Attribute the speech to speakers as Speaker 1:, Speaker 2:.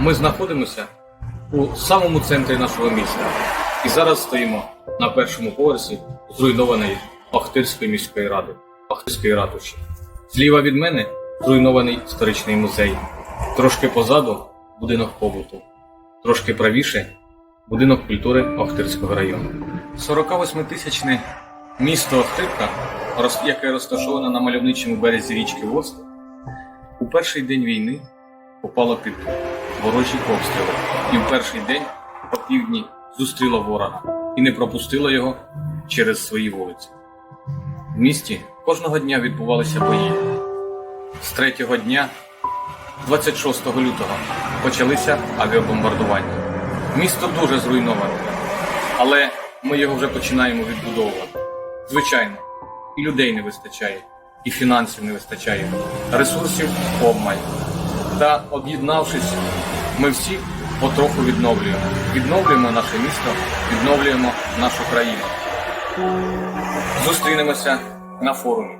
Speaker 1: Ми знаходимося у самому центрі нашого міста. І зараз стоїмо на першому поверсі зруйнованої Охтирської міської ради, Охтирської ратуші. Зліва від мене зруйнований історичний музей. Трошки позаду будинок побуту. Трошки правіше будинок культури Охтирського району. 48-тисячне місто Охтирка, яке розташоване на мальовничому березі річки Ворск, у перший день війни попало під ворожі обстріли і в перший день по півдні зустріло ворога і не пропустило його через свої вулиці. В місті кожного дня відбувалися бої. З третього дня, 26 лютого, почалися авіабомбардування. Місто дуже зруйноване, але ми його вже починаємо відбудовувати. Звичайно, і людей не вистачає, і фінансів не вистачає, ресурсів обмаль. Та об'єднавшись, ми всі потроху відновлюємо. Відновлюємо наше місто, відновлюємо нашу країну. Зустрінемося на форумі.